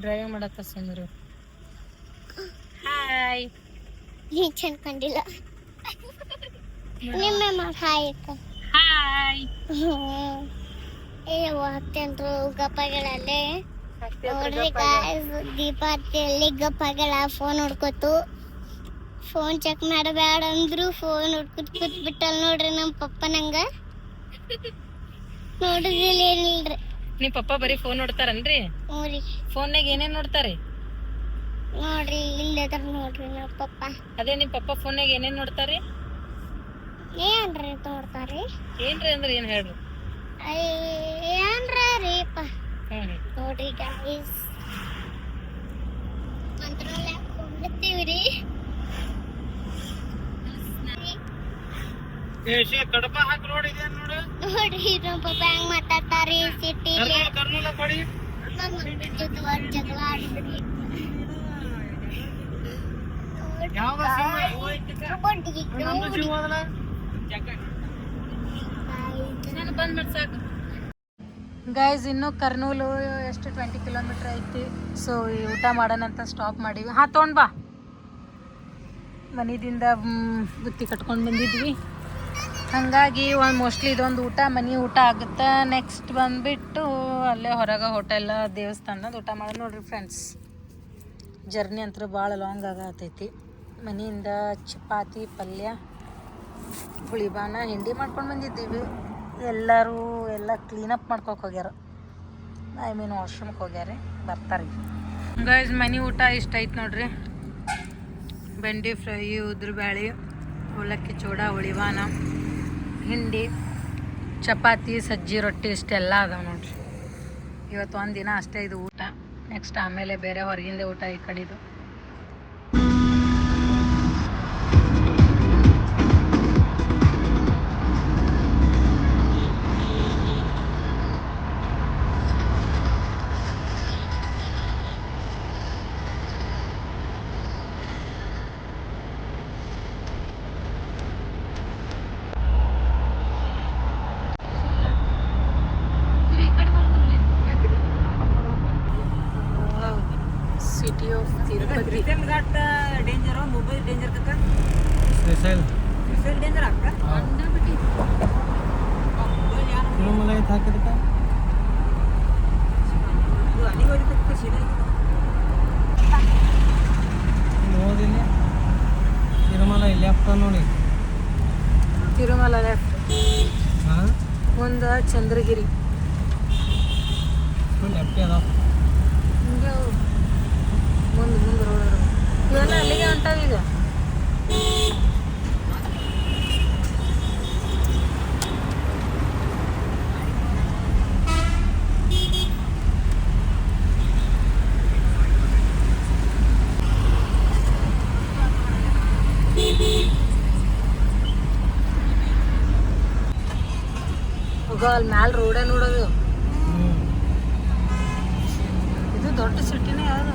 Driving ಮಾಡಕ್ಕ ಸುಂದ್ರು hi ನೀ ಚಂದ ಕಂಡಿಲ್ಲ. ನಿಮ್ಮ ಹಾಯ್ ಹಾಯ್ ಏ ಹತ್ತೆಂಟ್ರು ಗಪ್ಪಗಳಲ್ಲೇ. ನೋಡ್ರಿ ಗಾಯ್ಸ್ ದೀಪ ಹತ್ತಿ ಗಪ್ಪಗಳ ಫೋನ್ ಹುಡ್ಕೋತು ಫೋನ್ ಚೆಕ್ ಮಾಡಬೇಡ ಅಂದ್ರು ಫೋನ್ ಹುಡ್ಕುತ್ ಕೂತ್ ಬಿಟ್ಟಲ್ ನೋಡ್ರಿ ನಮ್ಮ ಪಪ್ಪ ನಂಗ. ನೋಡುದಿಲ್ಲ ಏನಿಲ್ರಿ ನಿಮ್ ಪಪ್ಪ ಬರೀ ಫೋನ್ ನೋಡ್ತಾರನ್ರಿ? ಹ್ಞೂರಿ ಫೋನ್ನಾಗ ಏನೇನ್ ನೋಡ್ತಾರೆ? ನೋಡ್ರಿ ಇಲ್ಲದ್ರ ನೋಡ್ರಿ ನಮ್ಮ ಪಪ್ಪ. ಅದೇ ನಿಮ್ ಪಪ್ಪ ಫೋನ್ಯಾಗ ಏನೇನ್ ನೋಡ್ತಾರಿ? ಏನ್ರಿ ನೋಡ್ತಾರಿ ಏನ್ರಿ ಅಂದ್ರೆ ಏನ್ ಹೇಳ್ರಿ ಏನ್ರ ರೀಪ ಹ್ಮ್ ನೋಡ್ರಿ ಗಾಯ್ಸ್ ಮಂತ್ರಾಲಯ ಹೋಗ್ತೀವ್ರಿ ಕಡಪ ಹಾಕಿ ನೋಡಿ? ನೋಡು ನೋಡ್ರಿ ನಮ್ಮ ಪಪ್ಪ ಹೆಂಗ್ ಮಾತಾಡ್ತಾರಿ ಸಿಟಿಲಿ ಕರ್ನೂಲ ಕೊಡಿ ಜಗಳ ಆಡಿದ್ರಿ ಯಾವ ಗೈಸ್ ಇನ್ನು ಕರ್ನೂಲು ಎಷ್ಟು ಟ್ವೆಂಟಿ ಕಿಲೋಮೀಟರ್ ಐತಿ. ಸೊ ಊಟ ಮಾಡೋಣ ಅಂತ ಸ್ಟಾಪ್ ಮಾಡೀವಿ. ಹಾಂ ತೊಗೊಂಡ್ ಬಾ. ಮನಿದಿಂದ ಮ್, ಬುತ್ತಿ ಕಟ್ಕೊಂಡು ಬಂದಿದ್ವಿ. ಹಾಗಾಗಿ ಒಂದು ಮೋಸ್ಟ್ಲಿ ಇದೊಂದು ಊಟ, ಮನೆ ಊಟ ಆಗುತ್ತೆ. ನೆಕ್ಸ್ಟ್ ಬಂದುಬಿಟ್ಟು ಅಲ್ಲೇ ಹೊರಗೆ ಹೋಟೆಲ್ ದೇವಸ್ಥಾನದ ಊಟ ಮಾಡಿ ನೋಡ್ರಿ ಫ್ರೆಂಡ್ಸ್ ಜರ್ನಿ ಅಂತೂ ಭಾಳ ಲಾಂಗ್ ಆಗತೈತಿ. ಮನೆಯಿಂದ ಚಪಾತಿ, ಪಲ್ಯ ಹುಳಿಬಾನ ಹಿಂಡಿ ಮಾಡ್ಕೊಂಡು ಬಂದಿದ್ದೀವಿ. ಎಲ್ಲರೂ ಎಲ್ಲ ಕ್ಲೀನಪ್ ಮಾಡ್ಕೊಕ್ಕೆ ಹೋಗ್ಯಾರ. ಐ ಮೀನ್ ವಾಶ್ರೂಮ್ಗೆ ಹೋಗ್ಯಾರ, ಬರ್ತಾರೆ. ಗೈಸ್ ಮನೆ ಊಟ ಇಷ್ಟ ಐತೆ ನೋಡ್ರಿ. ಬೆಂಡಿ ಫ್ರೈ ಉದ್ರ ಬ್ಯಾಳಿ ಅವಲಕ್ಕಿ ಚೂಡ ಹುಳಿಬಾನ ಹಿಂಡಿ, ಚಪಾತಿ, ಸಜ್ಜಿ, ರೊಟ್ಟಿ ಇಷ್ಟೆಲ್ಲ ಅದಾವೆ ನೋಡ್ರಿ. ಇವತ್ತು ಒಂದು ದಿನ ಅಷ್ಟೇ ಇದು ಊಟ. ನೆಕ್ಸ್ಟ್ ಆಮೇಲೆ ಬೇರೆ ಹೊರಗಿಂದೆ ಊಟ ಈ ಕಡೆದು. ಡೇಂಜರ್ ಕಕ್ಕ ಸ್ಪೆಷಲ್ ಮೊಬೈಲ್ ಡೇಂಜರ್ ಅಕ್ಕ ತಿರುಮಲ ಐತೆ ಹಾಕಿದಕ್ಕ ಇದು ಅಲ್ಲಿಗೆ ಹೋಗಿದ್ದಕ್ಕೆ ಸೀದಾ ಓದಿಲ್ಲ ತಿರುಮಲ ಇಲ್ಲಿ ಅಪ್ಪ ನೋಡಿ ತಿರುಮಲ ಲೆಫ್ಟ್ ಹಾಂ ಮುಂದೆ ಚಂದ್ರಗಿರಿ ಎಪ್ಪಿ ಅದಾವ ಹಿಂಗೆ ಮುಂದೆ ಮುಂದೆ ರೋಡ್ ಇವೆಲ್ಲ ಅಲ್ಲಿಗೆ ಹೊಂಟಾವ ಈಗ ಹೋಗೋ ಅಲ್ಲಿ ಮ್ಯಾಲ ರೋಡೇ ನೋಡೋದು ಹ್ಞೂ ಇದು ದೊಡ್ಡ ಸಿಟಿನೇ ಯಾವುದು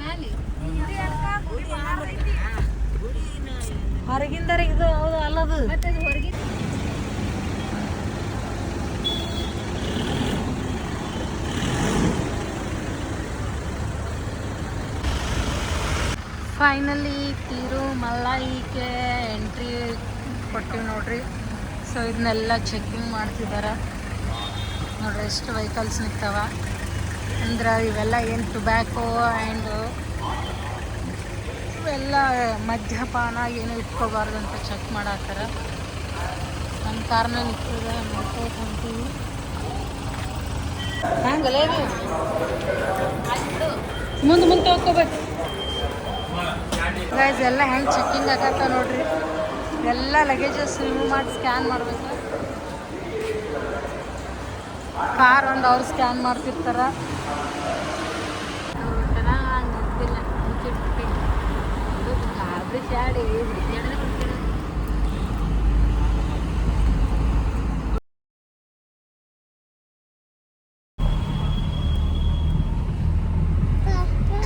ಮ್ಯಾಲೆ. ಹೊರಗಿಂದ ಇದು ಹೌದು ಅಲ್ಲದು. ಫೈನಲಿ ತಿರುಮಲೈಗೆ ಎಂಟ್ರಿ ಕೊಟ್ಟಿವಿ ನೋಡ್ರಿ. ಸೊ ಇದನ್ನೆಲ್ಲ ಚೆಕ್ಕಿಂಗ್ ಮಾಡ್ತಿದ್ದಾರೆ ನೋಡ್ರಿ, ಎಷ್ಟು ವೆಹಿಕಲ್ಸ್ ನಿಂತಾವ. ಅಂದ್ರೆ ಇವೆಲ್ಲ ಏನು ಟೊಬ್ಯಾಕೋ ಆ್ಯಂಡ್ ಇವೆಲ್ಲ ಮದ್ಯಪಾನ ಏನು ಇಟ್ಕೋಬಾರ್ದು ಅಂತ ಚೆಕ್ ಮಾಡತ್ತಾರ ನನ್ನ ಕಾರ್ನಲ್ಲಿ ನಿಂತಿದೆ ನೋಡ್ಕೊಂತೀವಿ ಹಂಗಲ್ಲ ಮುಂದೆ ಮುಂದೆ ಹೋಗ್ಕೋಬೇಕು ಗೈಸ್ ಎಲ್ಲ ಹೆಂಗೆ ಚೆಕ್ಕಿಂಗ್ ಆಗತ್ತ ನೋಡ್ರಿ. ಎಲ್ಲ ಲಗೇಜಸ್ ರಿಮೂವ್ ಮಾಡಿ ಸ್ಕ್ಯಾನ್ ಮಾಡ್ಬೇಕು. ಕಾರ್ ಒಂದು ಅವ್ರು ಸ್ಕ್ಯಾನ್ ಮಾಡ್ತಿರ್ತಾರ.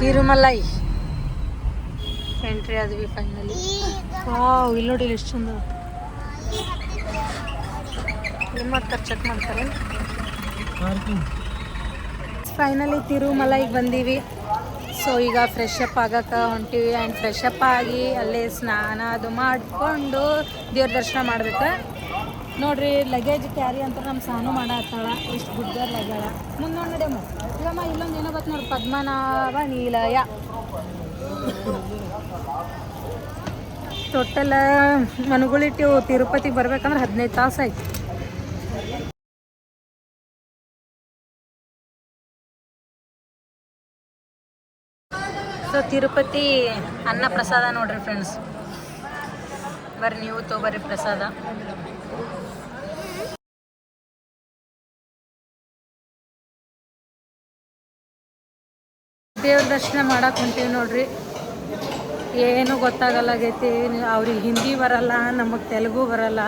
ತಿರುಮಲೈ. ಎಂಟ್ರಿ ಆದ್ವಿ ಫೈನಲಿ ವಾವ್ ಇಲ್ಲಿ ನೋಡಿ ಎಷ್ಟು ಚಂದ. ಏನು ಮಾಡ್ತಾರೆ? ಚೆಕ್ ಮಾಡ್ತಾರೆ? ಫೈನಲಿ ತಿರುಮಲೈಗೆ ಬಂದೀವಿ. ಸೊ ಈಗ ಫ್ರೆಶ್ ಅಪ್ ಆಗಕ್ಕೆ ಹೊಂಟೀವಿ. ಆ್ಯಂಡ್ ಫ್ರೆಶ್ ಅಪ್ ಆಗಿ ಅಲ್ಲೇ ಸ್ನಾನ ಅದು ಮಾಡಿಕೊಂಡು ದೇವ್ರ ದರ್ಶನ ಮಾಡ್ಬೇಕು. ನೋಡ್ರಿ ಲಗೇಜ್ ಕ್ಯಾರಿ ಅಂತ ನಮ್ಮ ಸಾನು ಮಾಡತ್ತಾಳ. ಇಷ್ಟು ಗುಡ್ಡ ಲಗ್ಯಾಳ ಮುಂದೆ ನೋಡಿ ಇಲ್ಲಮ್ಮ ಇಲ್ಲೊಂದು ಏನೋ ಗೊತ್ತು ನೋಡಿ. ಪದ್ಮನಾಭ ನೀಲಯ. ಟೋಟಲ್ ಮನುಗುಳಿಟ್ಟು ತಿರುಪತಿಗೆ ಬರ್ಬೇಕಂದ್ರೆ ಹದಿನೈದು ತಾಸು ಆಯ್ತು. ಸೊ ತಿರುಪತಿ ಅನ್ನ ಪ್ರಸಾದ ನೋಡ್ರಿ ಫ್ರೆಂಡ್ಸ್ ಬರ್ರಿ ನೀವು ತೊಗೊಬರ್ರಿ ಪ್ರಸಾದ. ದೇವ್ರ ದರ್ಶನ ಮಾಡಕ್ಕೆ ಹೊಂಟೀವಿ ನೋಡ್ರಿ. ಏನು ಗೊತ್ತಾಗಲ್ಲಾಗೈತಿ ಅವ್ರಿಗೆ ಹಿಂದಿ ಬರಲ್ಲ, ನಮಗೆ ತೆಲುಗು ಬರಲ್ಲ.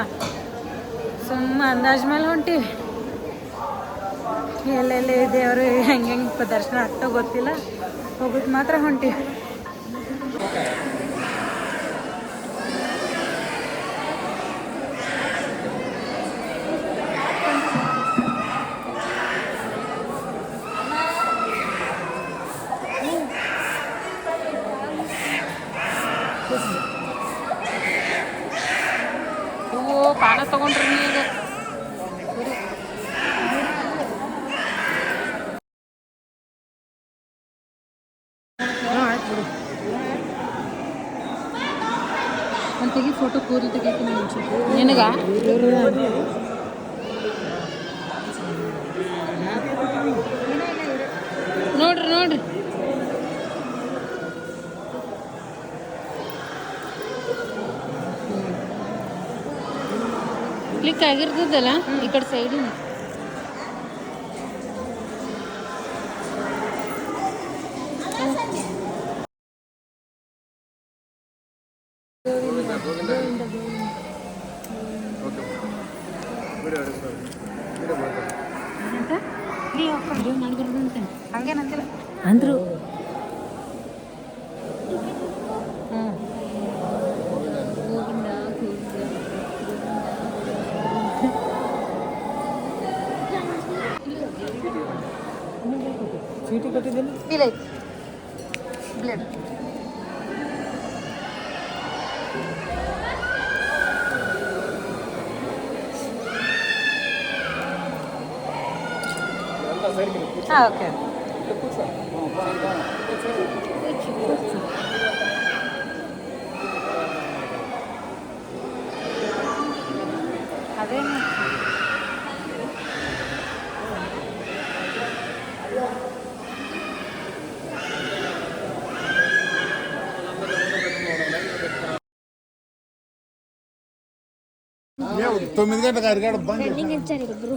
ಸುಮ್ಮ ಅಂದಾಜ್ ಮೇಲೆ ಹೊಂಟೀವಿ. ಎಲ್ಲೆಲ್ಲಿ ದೇವರು ಹೆಂಗೆ ಹೆಂಗೆ ದರ್ಶನ ಆಗ್ತಾ ಗೊತ್ತಿಲ್ಲ. ಹೋಗೋದು ಮಾತ್ರ ಹೊಂಟೀವಿ. ಒಂದು ತೆಗಿ ಫೋಟೋ ಕೂರಿ ತೆಗಿತೀನಿ ನಿನಗ? ನೋಡ್ರಿ ನೋಡ್ರಿ. ಕ್ಲಿಕ್ ಆಗಿರ್ತದಲ್ಲ ಈ ಕಡೆ ಸೈಡಿನ ಹಂಗೇನಂತಿಲ್ಲ ಅಂದ್ರು. ಹ್ಞೂ ಚೀಟಿ ಕೊಟ್ಟಿದ್ದೀನಿ. ಇಲ್ಲ 아, 오케이. 다들 తొమ్మిది గంటల కరిగాడ బంద్ ట్రైనింగ్ ఇచ్చారు బ్రో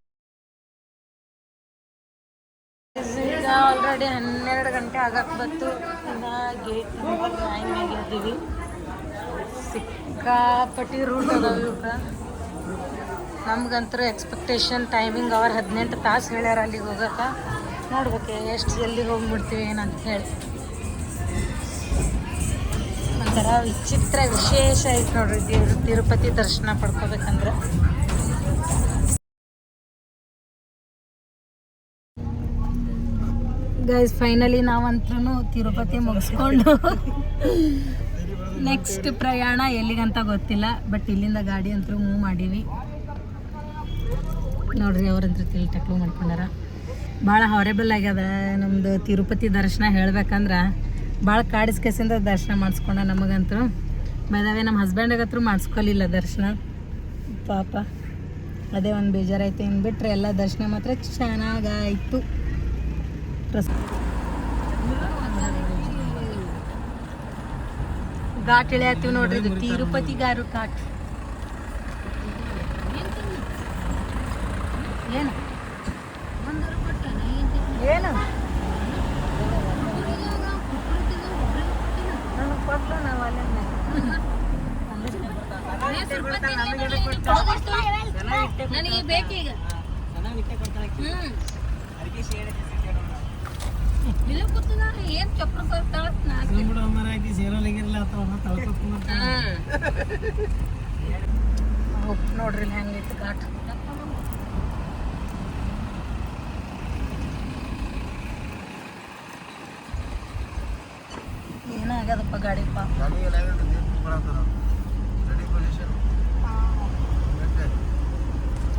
ಆಲ್ರೆಡಿ ಹನ್ನೆರಡು ಗಂಟೆ ಆಗಕ್ಕೆ ಬಂತು. ಇನ್ನು ಗೇಟ್ ನಂಬರ್ ಇದ್ದೀವಿ ಸಿಕ್ಕಾಪಟ್ಟಿ ರೂಟ್ ಅದಾವೆ ಇವಕ್ಕೆ ನಮ್ಗಂತೂ ಎಕ್ಸ್ಪೆಕ್ಟೇಷನ್ ಟೈಮಿಂಗ್ ಅವರ್ ಹದಿನೆಂಟು ತಾಸು ಹೇಳ್ಯಾರ ಅಲ್ಲಿಗೆ ಹೋಗಕ್ಕೆ. ನೋಡ್ಬೇಕು ಎಷ್ಟು ಜಲ್ದಿ ಹೋಗ್ಬಿಡ್ತೀವಿ ಏನಂತ ಹೇಳಿ. ಒಂಥರ ವಿಚಿತ್ರ ವಿಶೇಷ ಐತೆ ನೋಡ್ರಿ ತಿರುಪತಿ ದರ್ಶನ ಪಡ್ಕೋಬೇಕಂದ್ರೆ. ಗೈಸ್ ಫೈನಲಿ ನಾವಂತೂ ತಿರುಪತಿ ಮುಗಿಸ್ಕೊಂಡು ನೆಕ್ಸ್ಟ್ ಪ್ರಯಾಣ ಎಲ್ಲಿಗಂತ ಗೊತ್ತಿಲ್ಲ ಬಟ್ ಇಲ್ಲಿಂದ ಗಾಡಿ ಅಂತೂ ಮೂವ್ ಮಾಡೀವಿ. ನೋಡ್ರಿ ಅವ್ರಂತೂ ತಿಳಿ ಟಕ್ಲು ಮಾಡ್ಕೊಂಡಾರ. ಭಾಳ ಹಾರೇಬಲ್ ಆಗ್ಯದ ನಮ್ಮದು ತಿರುಪತಿ ದರ್ಶನ ಹೇಳ್ಬೇಕಂದ್ರೆ ಭಾಳ ಕಾಡಿಸ್ಕೆಸಿಂದ ದರ್ಶನ ಮಾಡಿಸ್ಕೊಂಡ ನಮಗಂತೂ. ಬೈದಾವೆ ನಮ್ಮ ಹಸ್ಬೆಂಡಾಗತ್ರೂ ಮಾಡಿಸ್ಕೊಲಿಲ್ಲ ದರ್ಶನ. ಪಾಪ, ಅದೇ ಒಂದು ಬೇಜಾರಾಯ್ತು. ಇನ್ನು ಬಿಟ್ಟರೆ ಎಲ್ಲ ದರ್ಶನ ಮಾತ್ರ ಚೆನ್ನಾಗಾಯಿತು. ಘಾಟ್ ಇಳಿಯತ್ತೀವಿ ನೋಡ್ರಿ ಇದು ತಿರುಪತಿ ಗಾರು ಘಾಟ್. ಏನು? ಏನು? ನನಗೆ ಬೇಕೀಗ. ಇಲ್ಲ ನೋಡ್ರಿ ಹೆಂಗೈತಿ ಘಾಟ್. ಏನಾಗದಪ್ಪ ಗಾಡಿ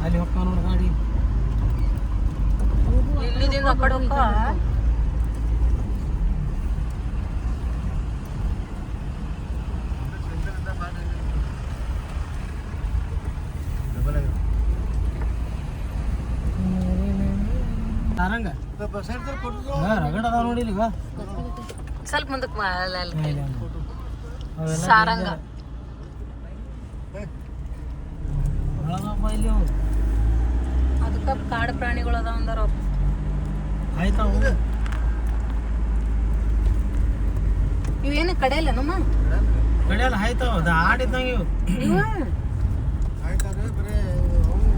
ಅಲ್ಲಿ ಹೋಗ್ತಾವ ನೋಡಿ ಗಾಡಿ. ಇಲ್ಲಿ ಕಡೆ ಹೋಗ್ತಾವ ಸಾರಂಗ ಹಾ, ರಗಡ್ ಅದಾವ ನೋಡಿ ಈಗ ಸ್ವಲ್ಪ ಮುಂದಕ್ಕೆ ಸಾರಂಗ. ಅದಕ್ಕೆ ಕಾಡು ಪ್ರಾಣಿಗಳು ಅದಾವ ಅಂದಾರ ಆಯ್ತಾ? ಇವೇನು ಕಡೆ ಇಲ್ಲ ನಮ್ಮ ಕಡೆಯಲ್ಲ ಆಯ್ತಾವ ಅದು ಆಡಿದ್ದಂಗೆ ಇವು.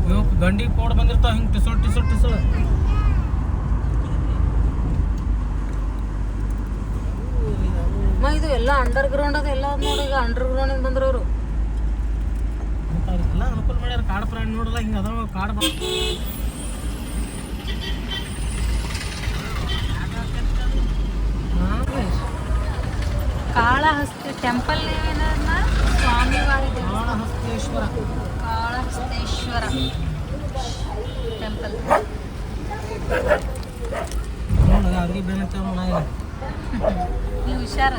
ಇವಕ್ಕೆ ಗಂಡಿ ಕೋಡ್ ಬಂದಿರ್ತಾವ ಹಿಂಗೆ ಟಿಸೋಲ್ ಟಿಸೋಲ್ ಟಿಸೋಲ್. ಮ ಇದು ಎಲ್ಲ ಅಂಡರ್ ಗ್ರೌಂಡ್ ಅದ ಎಲ್ಲ ನೋಡಿ ಈಗ ಅಂಡರ್ ಗ್ರೌಂಡ್ ಬಂದ್ರವ್ರು. ಎಲ್ಲ ಅನುಕೂಲ ಮಾಡ್ಯಾರ ಕಾಡು ಪ್ರಾಣಿ ನೋಡಲ್ಲ ಹಿಂಗೆ ಅದಾವ ಕಾಡು ಬ- ಕಾಳಹಸ್ತಿ ಟೆಂಪಲ್ ಏನನ್ನ ಸ್ವಾಮಿವಾರಿ. ಕಾಳಹಸ್ತೇಶ್ವರ. ಕಾಳಹಸ್ತೇಶ್ವರ ಟೆಂಪಲ್ ಅಡುಗೆ ಅವ್ರಿಗೆ ನಾಯಿ ನೀವು ಹುಷಾರ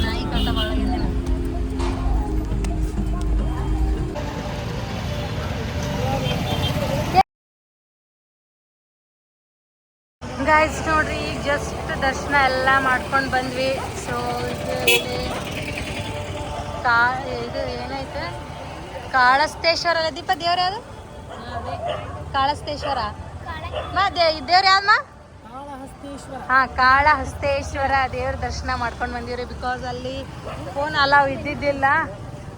ನಾಯಿ ಕಂಡ ಭಾಳ ಏನಿಲ್ಲ ಗಾಯ್ಸ್ ನೋಡ್ರಿ ಈಗ ಜಸ್ಟ್ ದರ್ಶನ ಎಲ್ಲ ಮಾಡ್ಕೊಂಡು ಬಂದ್ವಿ. ಸೊ ಇದು ಕಾ ಇದು ಏನೈತೆ? ಕಾಳಸ್ತೇಶ್ವರ ಅಲ್ಲ ದೀಪ ದೇವ್ರ ಯಾವುದು? ಕಾಳಸ್ತೇಶ್ವರ. ಮಾ ದೇ ದೇವ್ರ ಯಾವ್ದಮ್ಮ ಕಾಳಹಸ್ತೇಶ್ವರ. ಕಾಳ ಹಸ್ತೇಶ್ವರ ದೇವ್ರ ದರ್ಶನ ಮಾಡ್ಕೊಂಡು ಬಂದಿವ್ರಿ. ಬಿಕಾಸ್ ಅಲ್ಲಿ ಫೋನ್ ಅಲಾವ್ ಇದ್ದಿದ್ದಿಲ್ಲ.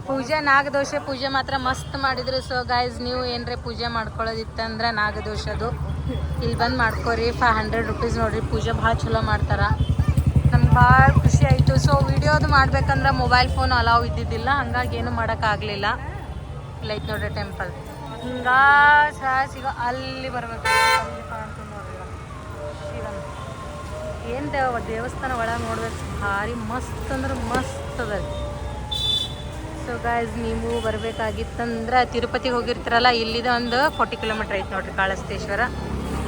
ಪೂಜೆ ನಾಗದೋಷ, ಪೂಜೆ ಮಾತ್ರ ಮಸ್ತ್ ಮಾಡಿದ್ರು. ಸೊ ಗೈಸ್ ನೀವು ಏನ್ರಿ ಪೂಜೆ ಮಾಡ್ಕೊಳ್ಳೋದಿತ್ತಂದ್ರೆ ನಾಗದೋಷದು. ಇಲ್ಲಿ ಬಂದು ಮಾಡ್ಕೋರಿ. ಫೈವ್ ಹಂಡ್ರೆಡ್ ರುಪೀಸ್ ನೋಡ್ರಿ. ಪೂಜೆ ಭಾಳ ಚಲೋ ಮಾಡ್ತಾರ. ನಮ್ಗೆ ಭಾಳ ಖುಷಿ ಆಯಿತು. ಸೊ ವಿಡಿಯೋದು ಮಾಡ್ಬೇಕಂದ್ರೆ ಮೊಬೈಲ್ ಫೋನ್ ಅಲಾವ್ ಇದ್ದಿದ್ದಿಲ್ಲ. ಹಂಗಾಗಿ ಏನು ಮಾಡೋಕ್ಕಾಗಲಿಲ್ಲ ಲೈಕ್ ನೋಡ್ರಿ ಟೆಂಪಲ್ ಹಿಂಗ, ಸಹ ಸಿಗೋ, ಅಲ್ಲಿ ಬರ್ಬೇಕು ಅಲ್ಲಿ ಕಾಣ್ತದೆ ನೋಡ್ರಿ ಇವಾಗ. ಶಿವನ್ ಏನು ದೇವ ದೇವಸ್ಥಾನ ಒಳಗೆ ನೋಡ್ಬೇಕು? ಭಾರಿ ಮಸ್ತ್ ಅಂದ್ರೆ ಮಸ್ತ್ ಅದ. ಸೊ ಗಾಯ್ಸ್ ನೀವು ಬರಬೇಕಾಗಿತ್ತಂದ್ರೆ ತಿರುಪತಿಗೆ ಹೋಗಿರ್ತೀರಲ್ಲ, ಇಲ್ಲಿದ ಒಂದು ಫೋರ್ಟಿ ಕಿಲೋಮೀಟ್ರ್ ಐತೆ ನೋಡ್ರಿ ಕಾಳಸ್ತೇಶ್ವರ.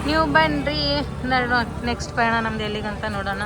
ನೀವು ಬನ್ನಿರಿ ನೆಕ್ಸ್ಟ್ ಪಯಣ ನಮ್ದು ಎಲ್ಲಿಗಂತ ನೋಡೋಣ.